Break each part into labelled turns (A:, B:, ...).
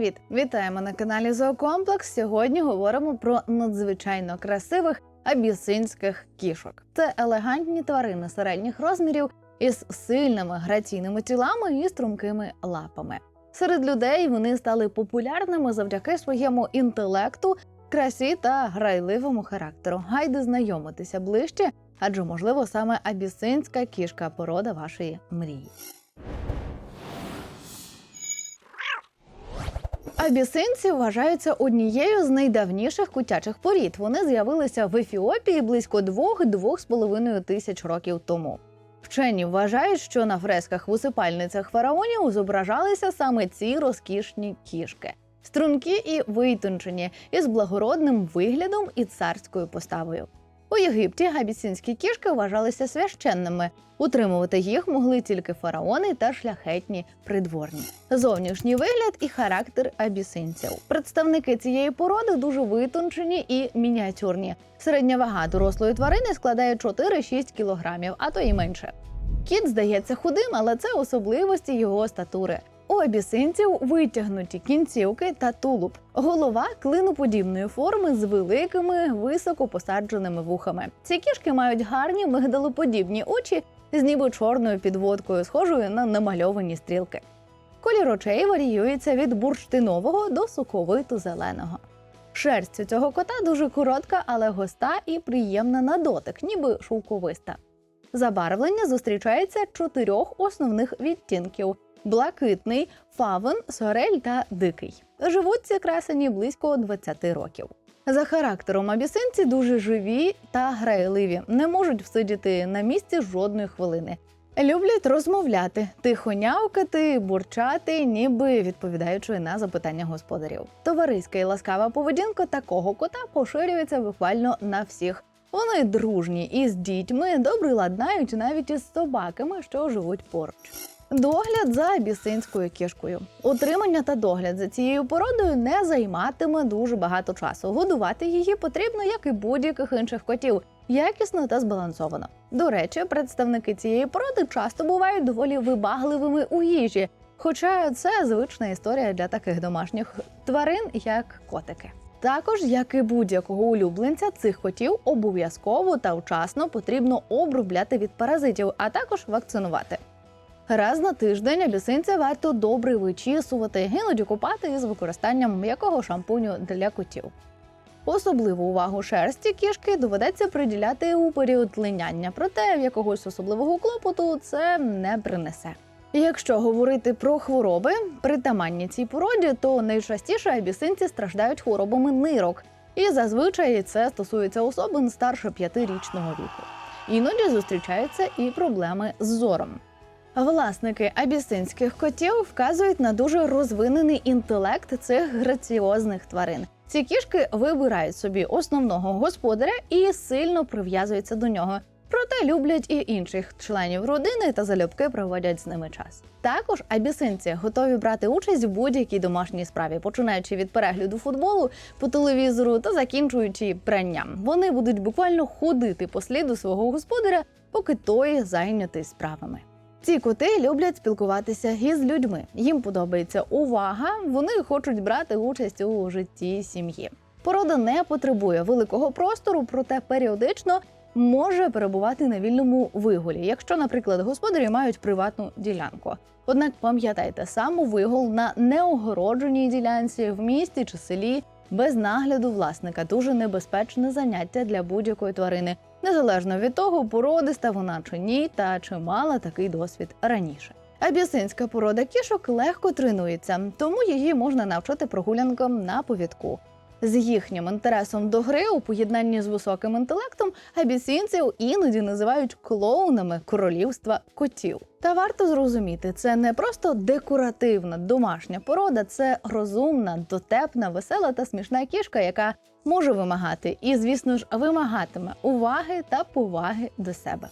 A: привіт! Вітаємо на каналі Зоокомплекс. Сьогодні говоримо про надзвичайно красивих абісинських кішок. Це елегантні тварини середніх розмірів із сильними граційними тілами і стрункими лапами. Серед людей вони стали популярними завдяки своєму інтелекту, красі та грайливому характеру. Гайде знайомитися ближче, адже можливо саме абісинська кішка порода вашої мрії. Абісинці вважаються однією з найдавніших кутячих порід. Вони з'явилися в Ефіопії близько 2-2,5 тисяч років тому. Вчені вважають, що на фресках в усипальницях фараонів зображалися саме ці розкішні кішки, стрункі і витончені, із благородним виглядом і царською поставою. У Єгипті абісинські кішки вважалися священними. Утримувати їх могли тільки фараони та шляхетні придворні. Зовнішній вигляд і характер абісинців. Представники цієї породи дуже витончені і мініатюрні. Середня вага дорослої тварини складає 4-6 кілограмів, а то і менше. Кіт здається худим, але це особливості його статури. У абісинців витягнуті кінцівки та тулуб. Голова клиноподібної форми з великими високо посадженими вухами. Ці кішки мають гарні мигдалоподібні очі з ніби чорною підводкою, схожою на намальовані стрілки. Колір очей варіюється від бурштинового до соковито-зеленого. Шерсть у цього кота дуже коротка, але густа і приємна на дотик, ніби шовковиста. Забарвлення зустрічається чотирьох основних відтінків: блакитний, фавен, сорель та дикий. Живуть ці красені близько 20 років. За характером абісинці дуже живі та грайливі, не можуть всидіти на місці жодної хвилини. Люблять розмовляти, тихо нявкати, бурчати, ніби відповідаючи на запитання господарів. Товариська і ласкава поведінка такого кота поширюється буквально на всіх. Вони дружні і з дітьми добре ладнають навіть із собаками, що живуть поруч. Догляд за абісинською кішкою. Утримання та догляд за цією породою не займатиме дуже багато часу. Годувати її потрібно, як і будь-яких інших котів, якісно та збалансовано. До речі, представники цієї породи часто бувають доволі вибагливими у їжі, хоча це звична історія для таких домашніх тварин, як котики. Також, як і будь-якого улюбленця, цих котів обов'язково та вчасно потрібно обробляти від паразитів, а також вакцинувати. Раз на тиждень абісинця варто добре вичісувати, іноді купати із використанням м'якого шампуню для котів. Особливу увагу шерсті кішки доведеться приділяти у період линяння, проте якогось особливого клопоту це не принесе. Якщо говорити про хвороби, притаманні цій породі, то найчастіше абісинці страждають хворобами нирок, і зазвичай це стосується особин старше п'ятирічного віку. Іноді зустрічаються і проблеми з зором. Власники абісинських котів вказують на дуже розвинений інтелект цих граціозних тварин. Ці кішки вибирають собі основного господаря і сильно прив'язуються до нього. Проте люблять і інших членів родини та залюбки проводять з ними час. Також абісинці готові брати участь в будь-якій домашній справі, починаючи від перегляду футболу по телевізору та закінчуючи пранням. Вони будуть буквально ходити по сліду свого господаря, поки той зайнятий справами. Ці коти люблять спілкуватися із людьми. Їм подобається увага, вони хочуть брати участь у житті сім'ї. Порода не потребує великого простору, проте періодично може перебувати на вільному вигулі, якщо, наприклад, господарі мають приватну ділянку. Однак пам'ятайте, самовигул на неогородженій ділянці в місті чи селі без нагляду власника дуже небезпечне заняття для будь-якої тварини, незалежно від того, породиста вона чи ні, та чи мала такий досвід раніше. Абісинська порода кішок легко тренується, тому її можна навчити прогулянкам на повідку. З їхнім інтересом до гри у поєднанні з високим інтелектом абісинців іноді називають клоунами королівства котів. Та варто зрозуміти, це не просто декоративна домашня порода, це розумна, дотепна, весела та смішна кішка, яка може вимагати і, звісно ж, вимагатиме уваги та поваги до себе.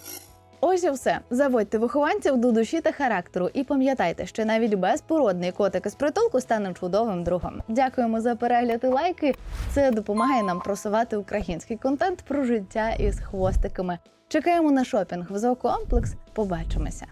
A: Ось і все. Заводьте вихованців до душі та характеру, і пам'ятайте, що навіть безпородний котик із притулку стане чудовим другом. Дякуємо за перегляд і лайки. Це допомагає нам просувати український контент про життя із хвостиками. Чекаємо на шопінг в зоокомплекс. Побачимося.